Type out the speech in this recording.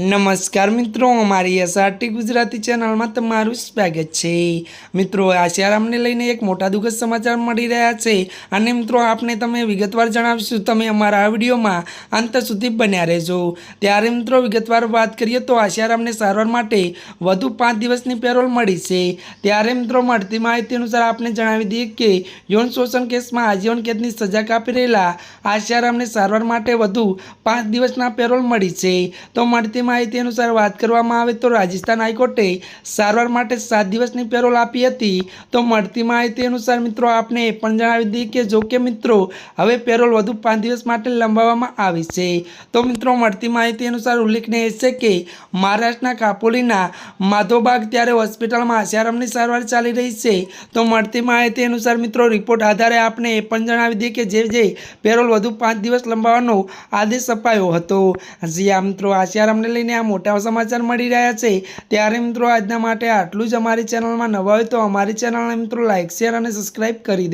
નમસ્કાર મિત્રો, અમારી એસઆરટી ગુજરાતી ચેનલમાં તમારું સ્વાગત છે. મિત્રો આશારામને લઈને એક મોટા દુઃખદ સમાચાર મળી રહ્યા છે. અને મિત્રો, આપને તમે વિગતવાર જણાવીશું, તમે અમારા આ વિડીયોમાં અંત સુધી બન્યા રહેજો. ત્યારે મિત્રો, વિગતવાર વાત કરીએ તો આશારામને સારવાર માટે વધુ પાંચ દિવસની પેરોલ મળી છે. ત્યારે મિત્રો, મળતી માહિતી અનુસાર આપને જણાવી દઈએ કે યૌન શોષણ કેસમાં આજીવન કેદની સજા કાપી રહેલા આશારામને સારવાર માટે વધુ પાંચ દિવસના પેરોલ મળી છે. તો મળતી માહિતી અનુસાર વાત કરવામાં આવે તો રાજસ્થાન હાઈકોર્ટે સારવાર માટે સાત દિવસની પેરોલ આપી હતી. તો મળતી માહિતી અનુસાર મિત્રો, આપને એ પણ જણાવી દઈએ કે જો કે મિત્રો, હવે પેરોલ વધુ પાંચ દિવસ માટે લંબાવવામાં આવી છે. તો મિત્રો, મળતી માહિતી અનુસાર ઉલ્લેખનીય છે કે મહારાષ્ટ્રના કાપોલીના માધોબાગ ત્યારે હોસ્પિટલમાં આશારામની સારવાર ચાલી રહી છે. તો મળતી માહિતી અનુસાર મિત્રો, રિપોર્ટ આધારે આપને એ પણ જણાવી દઈએ કે જે જે પેરોલ વધુ પાંચ દિવસ લંબાવવાનો આદેશ અપાયો હતો. જી આ મિત્રો, આશારામને લઈને આ મોટા સમાચાર મળી રહ્યા છે. ત્યારે મિત્રો આજના માટે આટલું જ. અમારી ચેનલમાં નવા હોય તો અમારી ચેનલને મિત્રો લાઇક શેર અને સબસ્ક્રાઈબ કરી દે